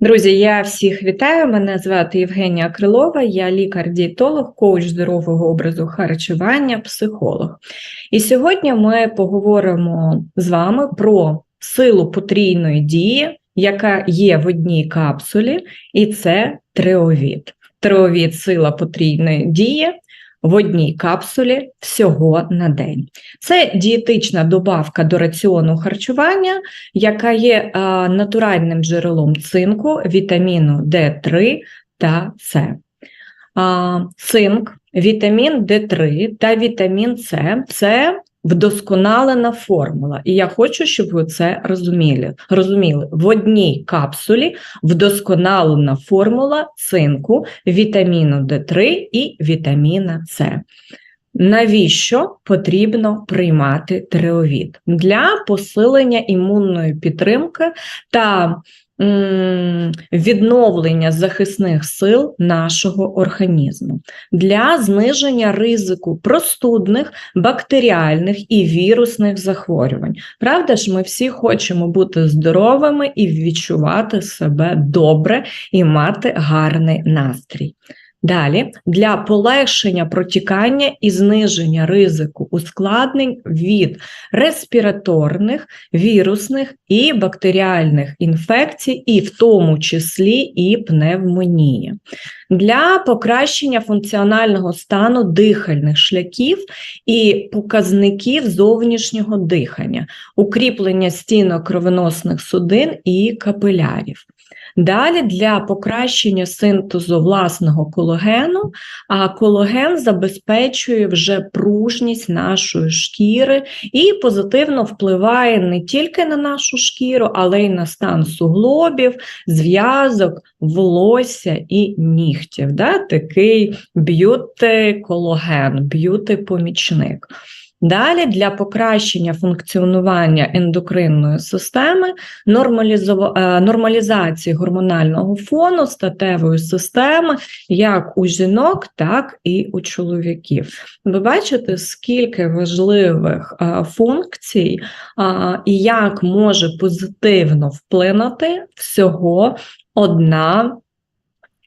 Друзі, я всіх вітаю. Мене звати Євгенія Крилова, я лікар-дієтолог, коуч здорового образу харчування, психолог. І сьогодні ми поговоримо з вами про силу потрійної дії, яка є в одній капсулі, і це триовід. Триовід сила потрійної дії в одній капсулі всього на день. Це дієтична добавка до раціону харчування, яка є натуральним джерелом цинку, вітаміну D3 та С. Цинк, вітамін D3 та вітамін С це вдосконалена формула. І я хочу, щоб ви це розуміли. розуміли. В одній капсулі вдосконалена формула цинку, вітаміну D3 і вітаміна С. Навіщо потрібно приймати тиреовід? Для посилення імунної підтримки та відновлення захисних сил нашого організму для зниження ризику простудних, бактеріальних і вірусних захворювань. Правда ж, ми всі хочемо бути здоровими і відчувати себе добре і мати гарний настрій. Далі для полегшення протікання і зниження ризику ускладнень від респіраторних, вірусних і бактеріальних інфекцій, і в тому числі і пневмонії. Для покращення функціонального стану дихальних шляхів і показників зовнішнього дихання, укріплення стінок кровоносних судин і капилярів. Далі для покращення синтезу власного кологену, а кологен забезпечує вже пружність нашої шкіри і позитивно впливає не тільки на нашу шкіру, але й на стан суглобів, зв'язок, волосся і нігтів. Да? Такий б'юти-кологен, б'юти-помічник. Далі для покращення функціонування ендокринної системи, е, нормалізації гормонального фону, статевої системи, як у жінок, так і у чоловіків. Ви бачите, скільки важливих е, функцій і як може позитивно вплинути всього одна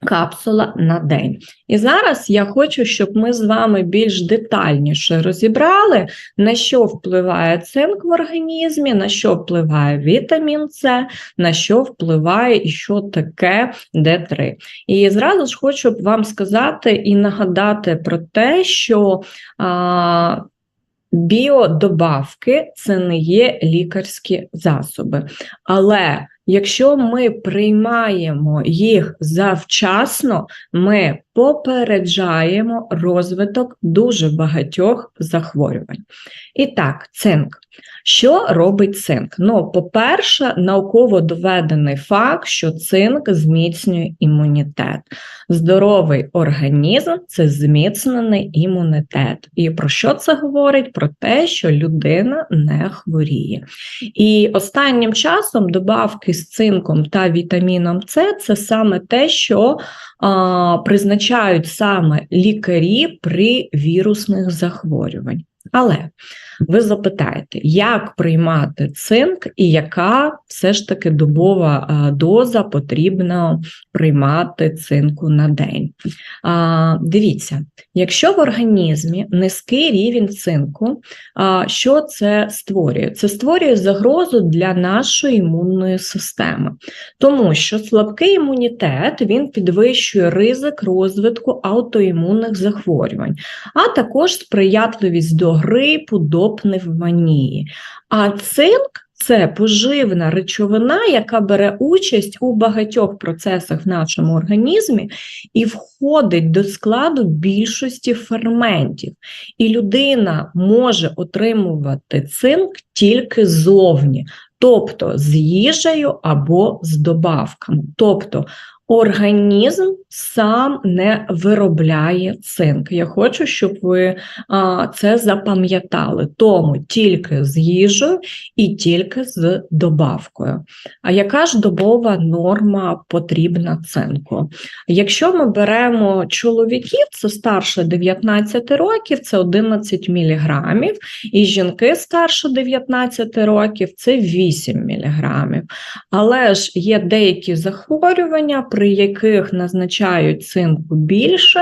капсула на день. І зараз я хочу, щоб ми з вами більш детальніше розібрали, на що впливає цинк в організмі, на що впливає вітамін С, на що впливає і що таке Д3. І зразу ж хочу вам сказати і нагадати про те, що а, біодобавки це не є лікарські засоби. Але Якщо ми приймаємо їх завчасно, ми попереджаємо розвиток дуже багатьох захворювань. І так, цинк. Що робить цинк? Ну, по-перше, науково доведений факт, що цинк зміцнює імунітет. Здоровий організм це зміцнений імунітет. І про що це говорить? Про те, що людина не хворіє. І останнім часом добавки з цинком та вітаміном С це саме те, що а, призначають саме лікарі при вірусних захворювань. Але ви запитаєте, як приймати цинк і яка все ж таки добова доза потрібно приймати цинку на день? Дивіться, якщо в організмі низький рівень цинку, що це створює? Це створює загрозу для нашої імунної системи, тому що слабкий імунітет він підвищує ризик розвитку аутоімунних захворювань, а також сприятливість до грипу, до пневмонії. А цинк це поживна речовина, яка бере участь у багатьох процесах в нашому організмі і входить до складу більшості ферментів. І людина може отримувати цинк тільки зовні, тобто з їжею або з добавками. Тобто Організм сам не виробляє цинк. Я хочу, щоб ви а, це запам'ятали. Тому тільки з їжею і тільки з добавкою. А яка ж добова норма потрібна цинку? Якщо ми беремо чоловіків, це старше 19 років, це 11 мг, і жінки старше 19 років це 8 мг. Але ж є деякі захворювання при яких назначають цинку більше,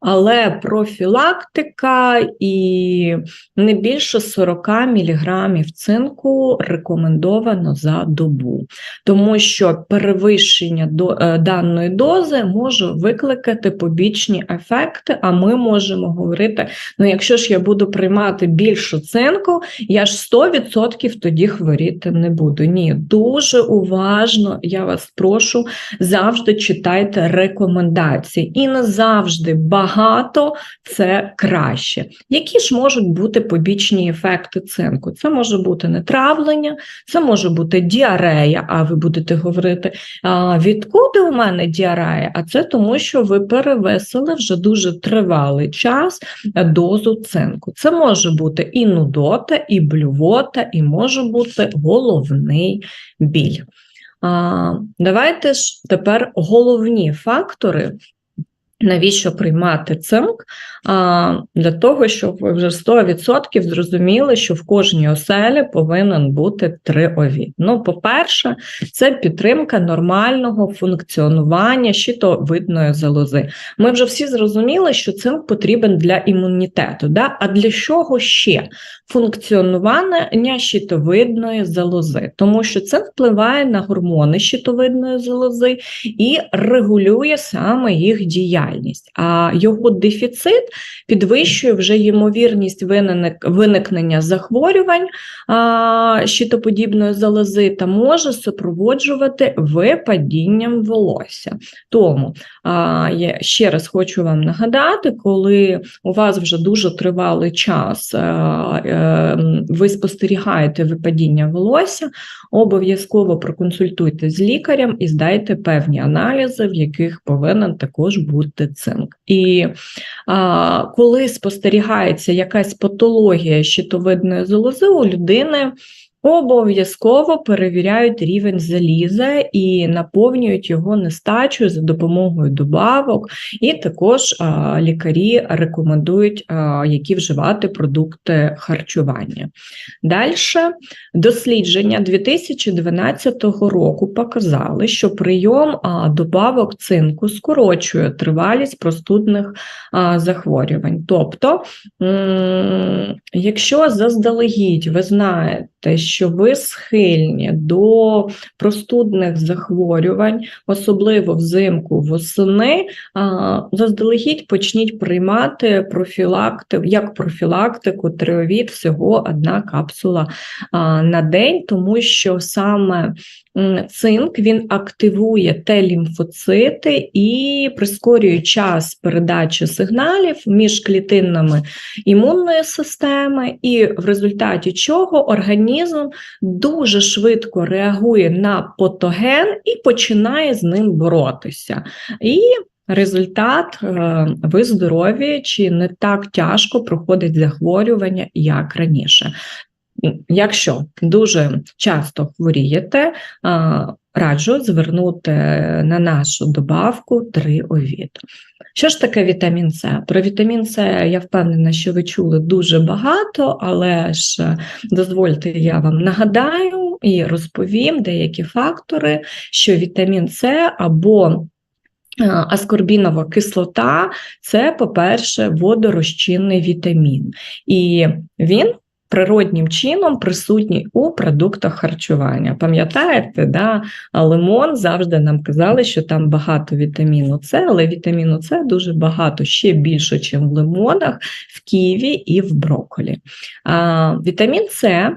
але профілактика і не більше 40 мг цинку рекомендовано за добу, тому що перевищення до, е, даної дози може викликати побічні ефекти, а ми можемо говорити: ну, якщо ж я буду приймати більше цинку, я ж 100% тоді хворіти не буду. Ні, дуже уважно я вас прошу завжди читайте рекомендації. І не завжди багато це краще. Які ж можуть бути побічні ефекти цинку? Це може бути нетравлення, це може бути діарея, а ви будете говорити, відкуди у мене діарея? А це тому, що ви перевесили вже дуже тривалий час дозу цинку. Це може бути і нудота, і блювота, і може бути головний біль. Давайте ж тепер головні фактори Навіщо приймати цинк? Для того, щоб ви вже 100% зрозуміли, що в кожній оселі повинен бути триовід. Ну, по-перше, це підтримка нормального функціонування щитовидної залози. Ми вже всі зрозуміли, що цинк потрібен для імунітету. Да? А для чого ще функціонування щитовидної залози? Тому що це впливає на гормони щитовидної залози і регулює саме їх діяльність а його дефіцит підвищує вже ймовірність виникнення захворювань щитоподібної залози та може супроводжувати випадінням волосся. Тому я ще раз хочу вам нагадати, коли у вас вже дуже тривалий час е, ви спостерігаєте випадіння волосся, обов'язково проконсультуйте з лікарем і здайте певні аналізи, в яких повинен також бути бути цинк. І а, коли спостерігається якась патологія щитовидної залози у людини Обов'язково перевіряють рівень заліза і наповнюють його нестачою за допомогою добавок, і також лікарі рекомендують, які вживати продукти харчування. Далі дослідження 2012 року показали, що прийом добавок цинку скорочує тривалість простудних захворювань. Тобто, якщо заздалегідь ви знаєте, що ви схильні до простудних захворювань, особливо взимку восени, заздалегідь почніть приймати профілактику, як профілактику триовід всього одна капсула на день, тому що саме цинк він активує Т-лімфоцити і прискорює час передачі сигналів між клітинами імунної системи, і в результаті чого організм дуже швидко реагує на патоген і починає з ним боротися. І Результат е, ви здорові чи не так тяжко проходить захворювання, як раніше. Якщо дуже часто хворієте, раджу звернути на нашу добавку 3 овід. Що ж таке вітамін С? Про вітамін С я впевнена, що ви чули дуже багато, але ж дозвольте, я вам нагадаю і розповім деякі фактори, що вітамін С або Аскорбінова кислота це, по-перше, водорозчинний вітамін, і він природнім чином присутній у продуктах харчування. Пам'ятаєте, да? лимон завжди нам казали, що там багато вітаміну С, але вітаміну С дуже багато, ще більше, ніж в лимонах, в ківі і в брокколі. А, Вітамін С,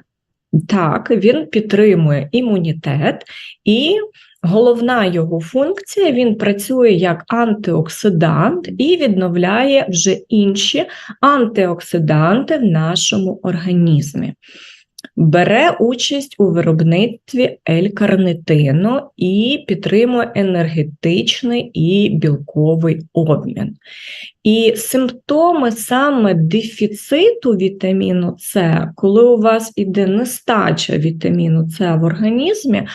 так, він підтримує імунітет і Головна його функція він працює як антиоксидант і відновляє вже інші антиоксиданти в нашому організмі. бере участь у виробництві L-карнитину і підтримує енергетичний і білковий обмін. І симптоми саме дефіциту вітаміну С, коли у вас іде нестача вітаміну С в організмі,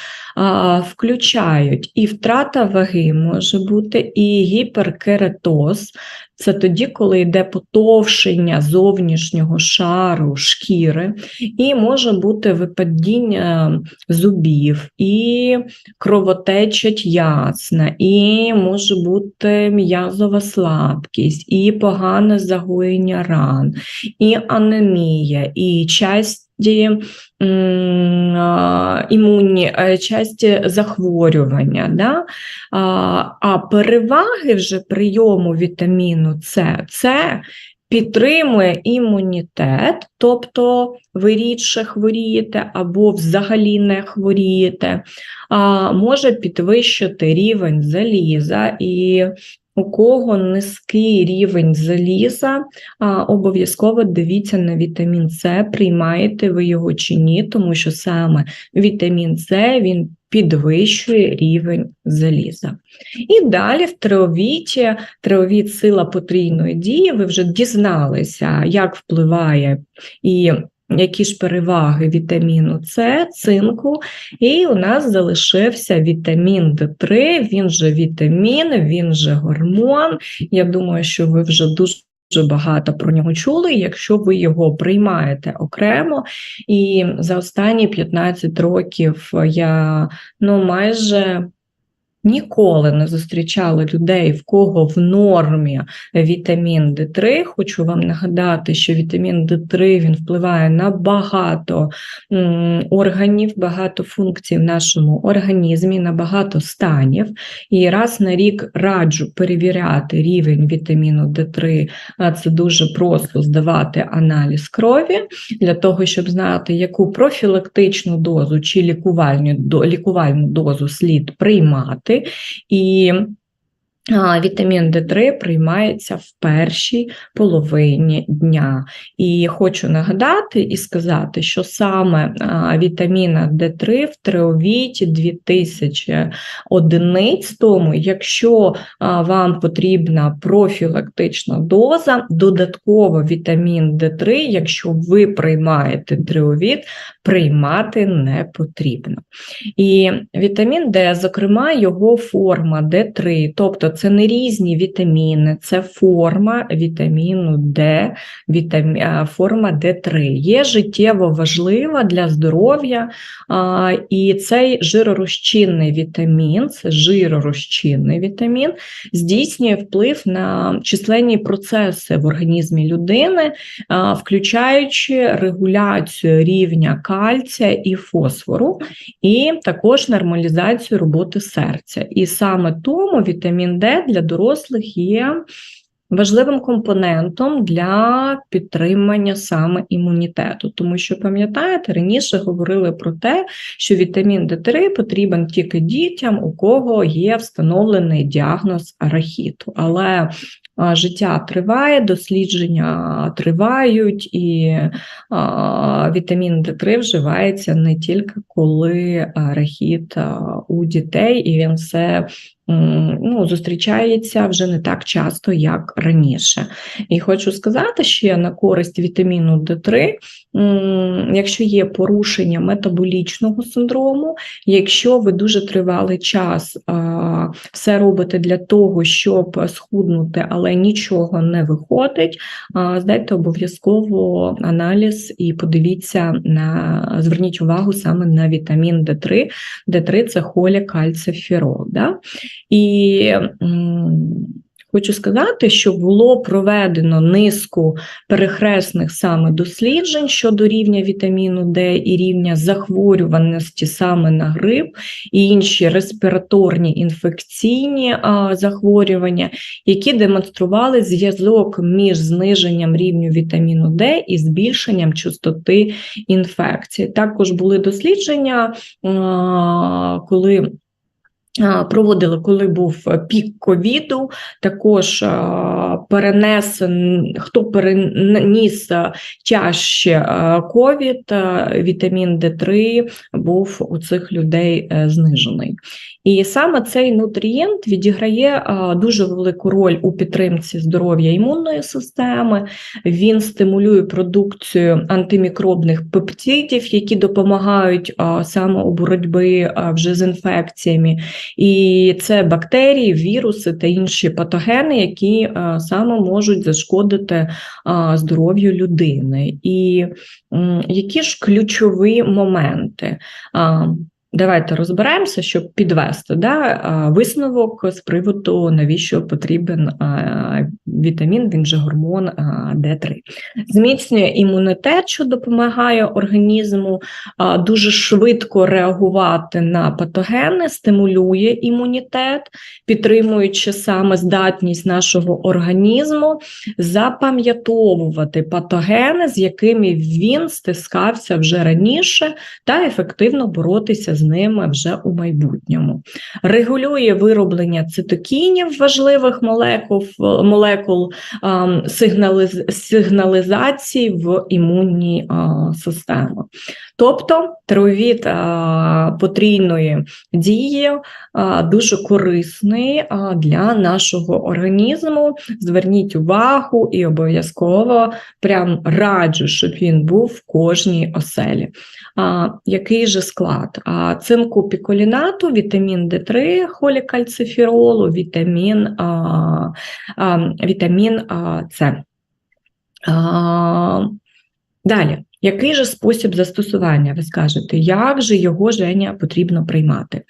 включають і втрата ваги може бути, і гіперкератоз, це тоді, коли йде потовшення зовнішнього шару шкіри, і може бути випадіння зубів, і кровотечать ясна, і може бути м'язова слабкість, і погане загоєння ран, і анемія, і часть імунні е, часті захворювання. Да? А переваги вже прийому вітаміну С це підтримує імунітет, тобто ви рідше хворієте або взагалі не хворієте, може підвищити рівень заліза і у кого низький рівень заліза, обов'язково дивіться на вітамін С, приймаєте ви його чи ні, тому що саме вітамін С він підвищує рівень заліза. І далі в триовіті, триовіт сила потрійної дії, ви вже дізналися, як впливає і які ж переваги вітаміну С, цинку, і у нас залишився вітамін Д3, він же вітамін, він же гормон. Я думаю, що ви вже дуже Дуже багато про нього чули, якщо ви його приймаєте окремо, і за останні 15 років я ну майже Ніколи не зустрічали людей, в кого в нормі вітамін Д3. Хочу вам нагадати, що вітамін Д3 він впливає на багато органів, багато функцій в нашому організмі, на багато станів. І раз на рік раджу перевіряти рівень вітаміну Д3, це дуже просто здавати аналіз крові для того, щоб знати, яку профілактичну дозу чи лікувальну лікувальну дозу слід приймати і Вітамін Д3 приймається в першій половині дня. І хочу нагадати і сказати, що саме вітаміна Д3 в триовіті 2000 одиниць, тому якщо вам потрібна профілактична доза, додатково вітамін Д3, якщо ви приймаєте триовіт, приймати не потрібно. І вітамін Д, зокрема, його форма Д3, тобто це не різні вітаміни, це форма вітаміну Д, вітамі... форма Д3. Є життєво важлива для здоров'я, і цей жиророзчинний вітамін, це жиророзчинний вітамін, здійснює вплив на численні процеси в організмі людини, включаючи регуляцію рівня кальція і фосфору, і також нормалізацію роботи серця. І саме тому вітамін Д для дорослих є важливим компонентом для підтримання саме імунітету. Тому що, пам'ятаєте, раніше говорили про те, що вітамін Д3 потрібен тільки дітям, у кого є встановлений діагноз арахіту. Але Життя триває, дослідження тривають, і вітамін Д3 вживається не тільки коли рахіт у дітей, і він все ну, зустрічається вже не так часто, як раніше. І хочу сказати, ще на користь вітаміну Д3, якщо є порушення метаболічного синдрому, якщо ви дуже тривалий час все робите для того, щоб схуднути, але нічого не виходить, здайте обов'язково аналіз і подивіться на зверніть увагу саме на вітамін Д3. Д3 це холі кальциферол. Да? І Хочу сказати, що було проведено низку перехресних саме досліджень щодо рівня вітаміну Д і рівня захворюваності саме на грип і інші респіраторні інфекційні а, захворювання, які демонстрували зв'язок між зниженням рівню вітаміну Д і збільшенням частоти інфекції. Також були дослідження, а, коли Проводили, коли був пік ковіду, також перенесен, хто переніс чаще ковід, вітамін Д3 був у цих людей е, знижений. І саме цей нутрієнт відіграє дуже велику роль у підтримці здоров'я імунної системи, він стимулює продукцію антимікробних пептидів, які допомагають саме у боротьбі вже з інфекціями. І це бактерії, віруси та інші патогени, які саме можуть зашкодити здоров'ю людини. І які ж ключові моменти? Давайте розберемося, щоб підвести да, висновок з приводу, навіщо потрібен вітамін, він же гормон Д3. Зміцнює імунітет, що допомагає організму дуже швидко реагувати на патогени, стимулює імунітет, підтримуючи саме здатність нашого організму запам'ятовувати патогени, з якими він стискався вже раніше, та ефективно боротися з ними вже у майбутньому. Регулює вироблення цитокінів важливих молекул молекул сигналіз, сигналізації в імунній системі. Тобто травовід потрійної дії дуже корисний для нашого організму. Зверніть увагу і обов'язково прям раджу, щоб він був в кожній оселі. Який же склад? Цинку піколінату, вітамін Д3, холікальцифіролу, вітамін вітамін С. Далі. Який же спосіб застосування? Ви скажете, як же його Женя потрібно приймати?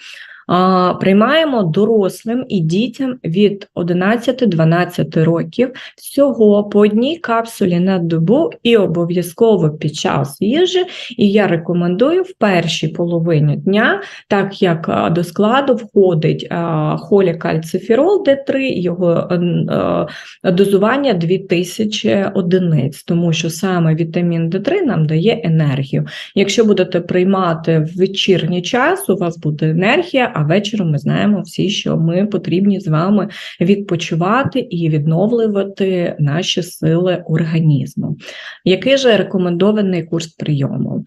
Приймаємо дорослим і дітям від 11-12 років всього по одній капсулі на добу і обов'язково під час їжі. І я рекомендую в першій половині дня, так як до складу входить холікальциферол Д3, його дозування 2000 одиниць, тому що саме вітамін Д3 нам дає енергію. Якщо будете приймати в вечірній час, у вас буде енергія а вечором ми знаємо всі, що ми потрібні з вами відпочивати і відновлювати наші сили організму. Який же рекомендований курс прийому?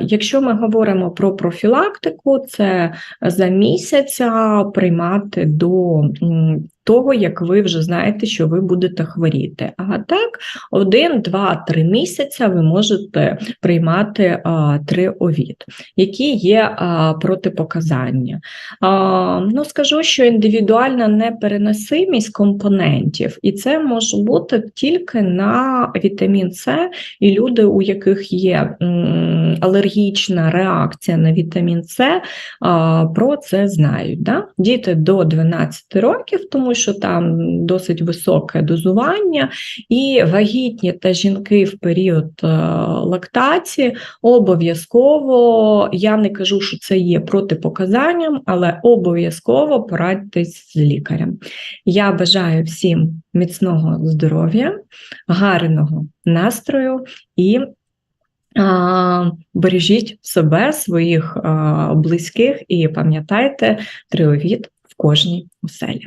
Якщо ми говоримо про профілактику, це за місяця приймати до того, як ви вже знаєте, що ви будете хворіти. А так, один, два, три місяця ви можете приймати триовід, які є а, протипоказання. А, ну, Скажу, що індивідуальна непереносимість компонентів, і це може бути тільки на вітамін С, і люди, у яких є м, алергічна реакція на вітамін С, а, про це знають. Да? Діти до 12 років, тому що там досить високе дозування, і вагітні та жінки в період е, лактації обов'язково, я не кажу, що це є протипоказанням, але обов'язково порадьтесь з лікарем. Я бажаю всім міцного здоров'я, гарного настрою і Бережіть себе, своїх близьких і пам'ятайте триовід в кожній оселі.